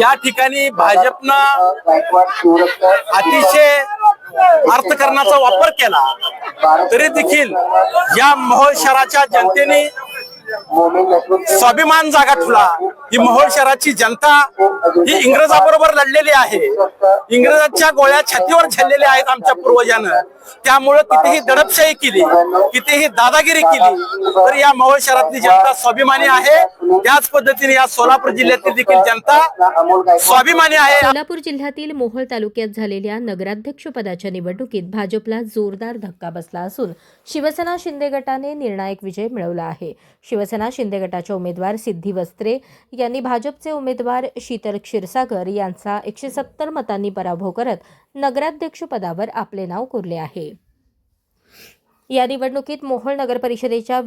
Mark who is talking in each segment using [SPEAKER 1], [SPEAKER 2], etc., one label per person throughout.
[SPEAKER 1] या ठिकाणी भाजपनं अतिशय अर्थकारणाचा वापर केला. तरी देखील या मोहोळ शहराच्या जनतेने स्वाभिमान जागा ठेवला. ही मोहोळ शहराची जनता ही इंग्रजाबरोबर लढलेली आहे. इंग्रजांच्या गोळ्या छातीवर झेललेल्या आहेत आमच्या पूर्वजानं. त्यामुळं कितीही दडपशाही केली. कितीही दादागिरी केली. तर या मोहोळ शहरातली जनता स्वाभिमानी आहे. त्याच पद्धतीने या सोलापूर जिल्ह्यातील देखील जनता स्वाभिमानी आहे.
[SPEAKER 2] सोलापूर जिल्ह्यातील मोहोळ तालुक्यात झालेल्या नगराध्यक्ष पदाच्या निवडणुकीत भाजपला जोरदार धक्का बसला असून शिवसेना शिंदे गटाने निर्णायक विजय मिळवला आहे. शिवसेना शिंदे गटाच्या उमेदवार सिद्धी वस्त्रे यांनी भाजपचे उमेदवार शीतल क्षीरसागर यांचा एकशे सत्तर मतांनी पराभव करत नगराध्यक्ष पदावर आपले नाव कोरले आहे. या निवडणुकीत मोहोळ नगर परिषदेच्या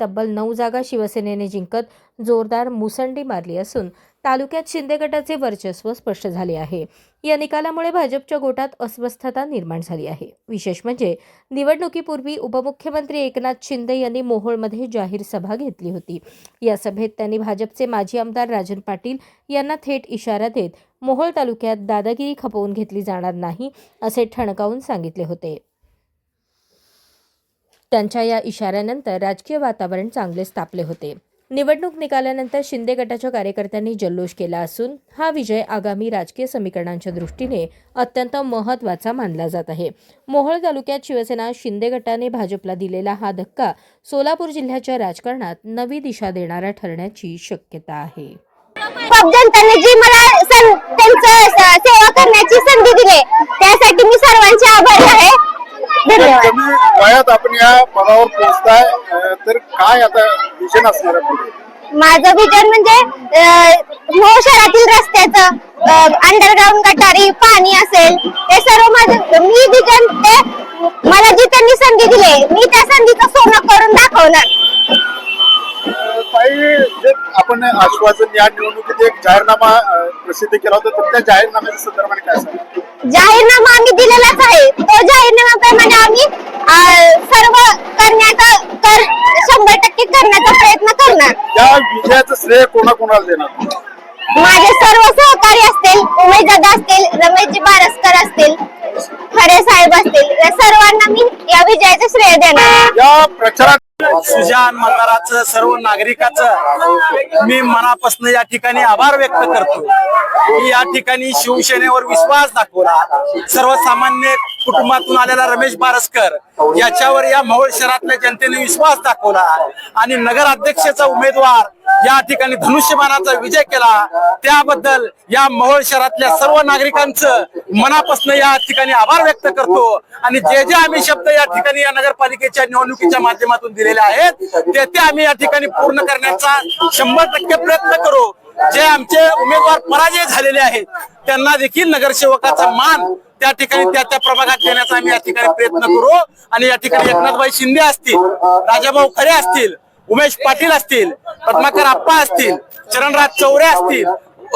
[SPEAKER 2] तब्बल नऊ जागा शिवसेनेने जिंकत जोरदार मुसंडी मारली असून तालुक्यात शिंदे गटाचे वर्चस्व स्पष्ट झाले आहे. या निकालामुळे भाजपच्या गोटात अस्वस्थता निर्माण झाली आहे. विशेष म्हणजे निवडणुकीपूर्वी उपमुख्यमंत्री एकनाथ शिंदे यांनी मोहोळमध्ये जाहीर सभा घेतली होती. या सभेत त्यांनी भाजपचे माजी आमदार राजन पाटील यांना थेट इशारा देत मोहोळ तालुक्यात दादागिरी खपवून घेतली जाणार नाही असे ठणकावून सांगितले होते. त्यांच्या या इशाऱ्यानंतर राजकीय वातावरण चांगलेच तापले होते. निवडणूक निकालानंतर शिंदे गटाच्या कार्यकर्त्यांनी जल्लोष केला असून हा विजय आगामी राजकीय समीकरणांच्या दृष्टीने अत्यंत महत्त्वाचा मानला जात आहे. मोहोळ तालुक्यात शिवसेना शिंदे गटाने भाजपला दिलेला हा धक्का सोलापूर जिल्ह्याच्या राजकारणात नवी दिशा देणारा ठरण्याची शक्यता आहे.
[SPEAKER 3] जी मला सेवा करण्याची संधी दिली त्यासाठी मी सर्वांचे आभारी आहे धन्यवाद
[SPEAKER 4] कमी वयात आपण या पदावर पोहोचताय तर काय आता विजन असणार आहे पुढे?
[SPEAKER 3] माझं विजन म्हणजे अं, मोहोळ शहरातील रस्त्याचं अंडरग्राऊंड गटारी पाणी असेल हे सर्व माझं मी विजन ते मला जी त्यांनी संधी दिली मी त्या संधीचं सोनं करून दाखवणार.
[SPEAKER 4] अं, ताई जे आपण आश्वासन या निवडणुकीत एक जाहीरनामा अं, प्रसिद्ध केला होता तर त्या जाहीरनाम्याच्या संदर्भाने काय
[SPEAKER 3] जाहीरनामा आम्ही दिलेलाच आहे. तो जाहीरनाम्याप्रमाणे आम्ही अं, सर्व करण्याचा कर शंभर टक्के करण्याचा प्रयत्न करणार
[SPEAKER 4] या विजयाचं श्रेय कोणाकोणाला देणार?
[SPEAKER 3] माझे सर्व सहकारी असतील उमेश दादा असतील रमेशजी बारसकर असतील खरे साहेब असतील या सर्वांना मी या विजयाचे श्रेय देणार.
[SPEAKER 4] या प्रचारात
[SPEAKER 1] सुजान मतदाराचं सर्व नागरिकाचं मी मनापासून या ठिकाणी आभार व्यक्त करतो. की या ठिकाणी शिवसेनेवर विश्वास दाखवला. सर्वसामान्य कुटुंबातून आलेला रमेश बारसकर याच्यावर या मोहोळ शहरातल्या जनतेने विश्वास दाखवला. आणि नगर अध्यक्षाचा उमेदवार या ठिकाणी धनुष्यबाणाचा विजय केला. त्याबद्दल या मोहोळ शहरातल्या सर्व नागरिकांचं मनापासून या ठिकाणी आभार व्यक्त करतो. आणि जे जे आम्ही शब्द या ठिकाणी या नगरपालिकेच्या निवडणुकीच्या माध्यमातून दिलेले आहेत ते ते आम्ही या ठिकाणी पूर्ण करण्याचा शंभर टक्के प्रयत्न करू. जे आमचे उमेदवार पराजय झालेले आहेत त्यांना देखील नगरसेवकाचा मान त्या ठिकाणी त्या त्या प्रभागात देण्याचा आम्ही या ठिकाणी प्रयत्न करू. आणि या ठिकाणी एकनाथबाई शिंदे असतील राजाभाऊ खरे असतील उमेश पाटील असतील पद्माकर आप्पा असतील चरणराज चौरे असतील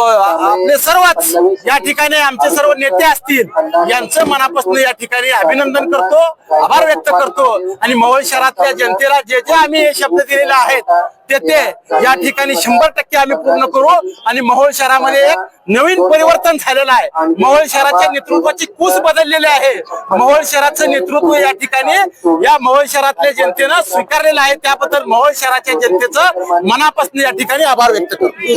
[SPEAKER 1] आपले सर्वच या ठिकाणी आमचे सर्व नेते असतील यांचं मनापासून या ठिकाणी अभिनंदन करतो आभार व्यक्त करतो. आणि मोहोळ शहरातल्या जनतेला जे जे आम्ही हे शब्द दिलेले आहेत ते ते या ठिकाणी शंभर टक्के आम्ही पूर्ण करू. आणि मोहोळ शहरामध्ये एक नवीन परिवर्तन झालेलं आहे. मोहोळ शहराच्या नेतृत्वाची कूस बदललेली आहे. मोहोळ शहराचं नेतृत्व या ठिकाणी या मोहोळ शहरातल्या जनतेनं स्वीकारलेलं आहे. त्याबद्दल मोहोळ शहराच्या जनतेचं मनापासून या ठिकाणी आभार व्यक्त करतो.